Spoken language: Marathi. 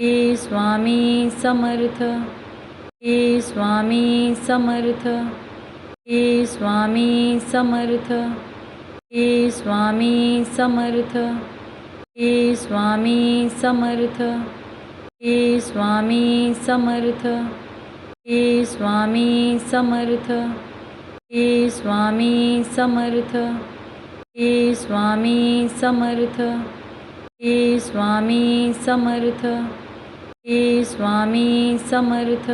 स्वामी समर्थ श्री स्वामी समर्थ श्री स्वामी समर्थ श्री स्वामी समर्थ श्री स्वामी समर्थ श्री स्वामी समर्थ श्री स्वामी समर्थ श्री स्वामी समर्थ श्री स्वामी समर्थ श्री स्वामी समर्थ श्री स्वामी समर्थ।